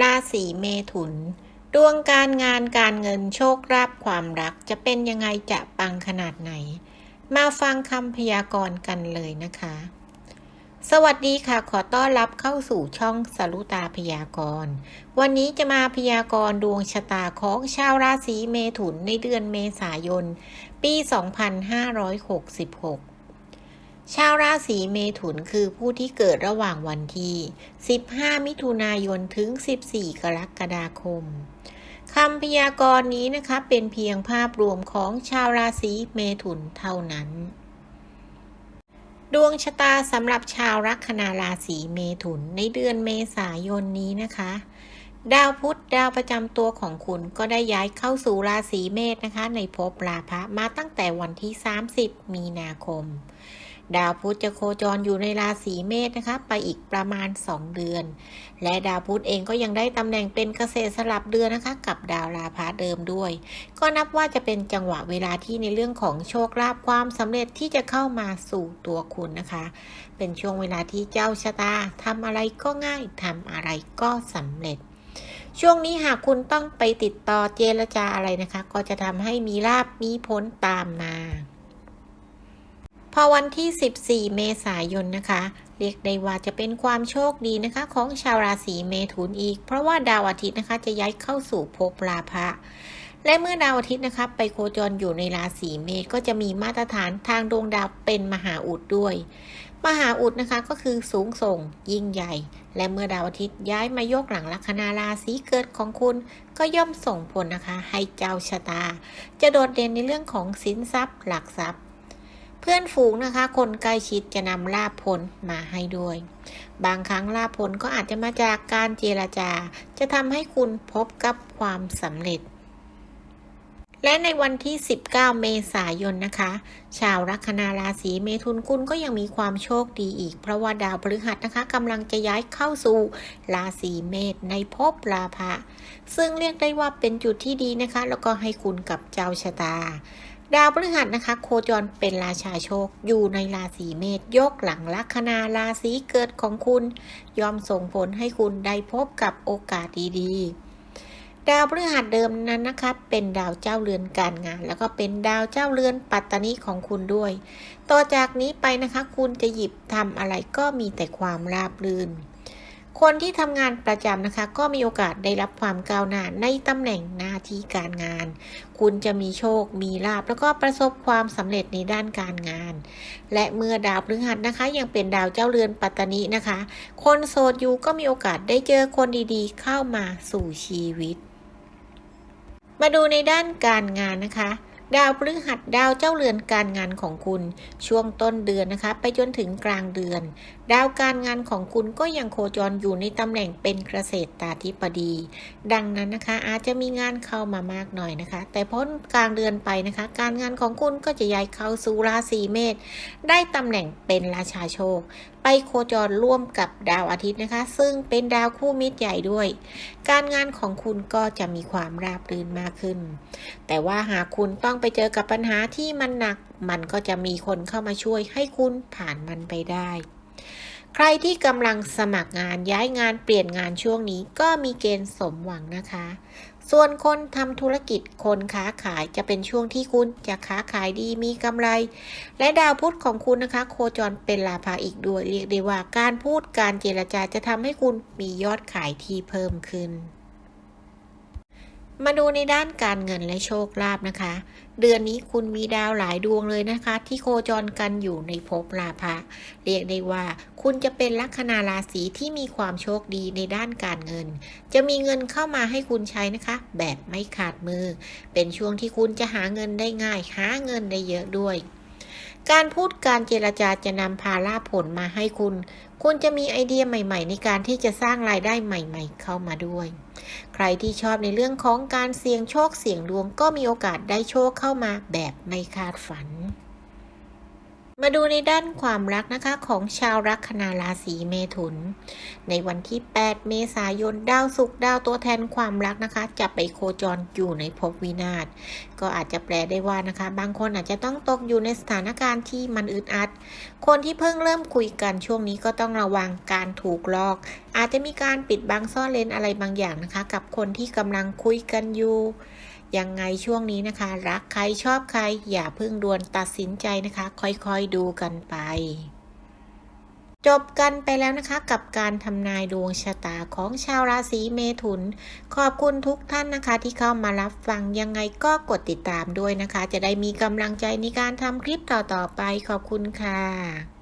ราศีเมถุน ดวงการงานการเงินโชคลาภความรักจะเป็นยังไงจะปังขนาดไหน มาฟังคำพยากรณ์กันเลยนะคะ สวัสดีค่ะ ขอต้อนรับเข้าสู่ช่องสรุตาพยากรณ์ วันนี้จะมาพยากรณ์ดวงชะตาของชาวราศีเมถุนในเดือนเมษายน ปี 2566 ชาวราศีเมถุนคือผู้ที่เกิดระหว่างวันที่ 15 มิถุนายนถึง 14 กรกฎาคมคำพยากรณ์นี้นะคะเป็นเพียงภาพรวมของชาวราศีเมถุนเท่านั้น ดวงชะตาสำหรับชาวลัคนาราศีเมถุนในเดือนเมษายนนี้นะคะ ดาวพุธดาวประจำตัวของคุณก็ได้ย้ายเข้าสู่ราศีเมษนะคะ ในภพราพะมาตั้งแต่วันที่ 30 มีนาคม ดาวพุธจะโคจรอยู่ในราศีเมษนะคะ ไปอีกประมาณ 2 เดือน และดาวพุธเองก็ยังได้ตำแหน่งเป็นเกษตรสลับเดือนนะคะ กับดาวราพะเดิมด้วย ก็นับว่าจะเป็นจังหวะเวลาที่ในเรื่องของโชคลาภความสำเร็จที่จะเข้ามาสู่ตัวคุณนะคะ เป็นช่วงเวลาที่เจ้าชะตาทำอะไรก็ง่ายทำอะไรก็สำเร็จช่วงนี้หากคุณต้องไปติดต่อเจรจาอะไรนะคะ ก็จะทำให้มีลาบมีผลตามมา พอวันที่ 14 เมษายนนะคะ เรียกได้ว่าจะเป็นความโชคดีนะคะ ของชาวราศีเมถุนอีก เพราะว่าดาวอาทิตย์นะคะจะย้ายเข้าสู่ภพราพะและเมื่อดาวอาทิตย์นะคะไปโคจรอยู่ในราศีเมษก็จะมีมาตรฐานทางดวงดาวเป็นมหาอุดด้วย มหาอุดนะคะก็คือสูงส่ง ยิ่งใหญ่ และเมื่อดาวอาทิตย์ย้ายมายกหลังลัคนาราศีเกิดของคุณ ก็ย่อมส่งผลนะคะ ให้เจ้าชะตา จะโดดเด่นในเรื่องของสินทรัพย์ หลักทรัพย์ เพื่อนฝูงนะคะ คนใกล้ชิดจะนำลาภผลมาให้ด้วย บางครั้งลาภผลก็อาจจะมาจากการเจรจา จะทำให้คุณพบกับความสำเร็จ และในวันที่ 19 เมษายนนะคะ ชาวลัคนาราศีเมถุนคุณก็ยังมีความโชคดีอีก เพราะว่าดาวพฤหัสนะคะกำลังจะย้ายเข้าสู่ราศีเมษในภพราภะซึ่งเรียกได้ว่าเป็นจุดที่ดีนะคะ แล้วก็ให้คุณกับเจ้าชะตา ดาวพฤหัสนะคะ โคจรเป็นราชาโชค อยู่ในราศีเมษยกหลังลัคนาราศีเกิดของคุณ ยอมส่งผลให้คุณได้พบกับโอกาสดีๆ ดาวพฤหัสเดิมนั้นนะคะเป็นดาวเจ้าเรือนการงาน แล้วก็เป็นดาวเจ้าเรือนปัตตานีของคุณด้วย ต่อจากนี้ไปนะคะ คุณจะหยิบทำอะไรก็มีแต่ความราบรื่น คนที่ทำงานประจำนะคะ ก็มีโอกาสได้รับความก้าวหน้าในตำแหน่งหน้าที่การงาน คุณจะมีโชค มีลาภแล้วก็ประสบความสำเร็จในด้านการงาน และเมื่อดาวพฤหัสนะคะ ยังเป็นดาวเจ้าเรือนปัตตานีนะคะ คนโสดอยู่ก็มีโอกาสได้เจอคนดีๆ เข้ามาสู่ชีวิต มาดูในด้านการงานนะคะ ดาวพฤหัสดาวเจ้าเรือนการงานของคุณช่วงต้นเดือนนะคะ ไปจนถึงกลางเดือน ดาวการงานของคุณก็ยังโคจรอยู่ในตำแหน่งเป็นเกษตรตาธิปดี ดังนั้นนะคะอาจจะมีงานเข้ามามากหน่อยนะคะ แต่พ้นกลางเดือนไปนะคะ การงานของคุณก็จะย้ายเข้าสู่ราศีเมษได้ตำแหน่งเป็นราชาโชค ไปโคจรร่วมกับดาวอาทิตย์นะคะ ซึ่งเป็นดาวคู่มิตรใหญ่ด้วย การงานของคุณก็จะมีความราบรื่นมากขึ้น แต่ว่าหากคุณต้องไปเจอกับปัญหาที่มันหนัก มันก็จะมีคนเข้ามาช่วยให้คุณผ่านมันไปได้ ใครที่กำลังสมัครงานย้ายงานเปลี่ยนงานช่วงนี้ก็มีเกณฑ์สมหวังนะคะ ส่วนคนทำธุรกิจคนค้าขายจะเป็นช่วงที่คุณจะค้าขายดีมีกำไร และดาวพุธของคุณนะคะ โคจรเป็นลาภาอีกด้วยเรียกได้ว่าการพูดการเจรจาจะทำให้คุณมียอดขายที่เพิ่มขึ้น มาดูในด้านการเงินและโชคลาภนะคะ เดือนนี้คุณมีดาวหลายดวงเลยนะคะ ที่โคจรกันอยู่ในภพราภะเรียกได้ว่า คุณจะเป็นลัคนาราศีที่มีความโชคดีในด้านการเงิน จะมีเงินเข้ามาให้คุณใช้นะคะ แบบไม่ขาดมือ เป็นช่วงที่คุณจะหาเงินได้ง่าย หาเงินได้เยอะด้วย การพูดการเจรจาจะนำพาลาผลมาให้คุณ คุณจะมีไอเดียใหม่ ๆ ในการที่จะสร้างรายได้ใหม่ ๆ เข้ามาด้วย ใครที่ชอบในเรื่องของการเสี่ยงโชคเสี่ยงดวงก็มีโอกาสได้โชคเข้ามาแบบไม่คาดฝัน มาดูในด้านความรักนะคะของชาวลัคนาราศีเมถุน ในวันที่ 8 เมษายนดาวศุกร์ดาวตัวแทนความรักนะคะ จะไปโคจรอยู่ในภพวินาศก็อาจจะแปลได้ว่านะคะ บางคนอาจจะต้องตกอยู่ในสถานการณ์ที่มันอึดอัด คนที่เพิ่งเริ่มคุยกันช่วงนี้ก็ต้องระวังการถูกหลอก อาจจะมีการปิดบังซ่อนเลนอะไรบางอย่างนะคะ กับคนที่กำลังคุยกันอยู่ ยังไงช่วงนี้นะคะ รักใครชอบใคร อย่าเพิ่งด่วนตัดสินใจนะคะ ค่อยๆดูกันไป จบกันไปแล้วนะคะ กับการทำนายดวงชะตาของชาวราศีเมถุน ขอบคุณทุกท่านนะคะ ที่เข้ามารับฟังยังไงก็กดติดตามด้วยนะคะ จะได้มีกำลังใจในการทำคลิปต่อๆไปขอบคุณค่ะ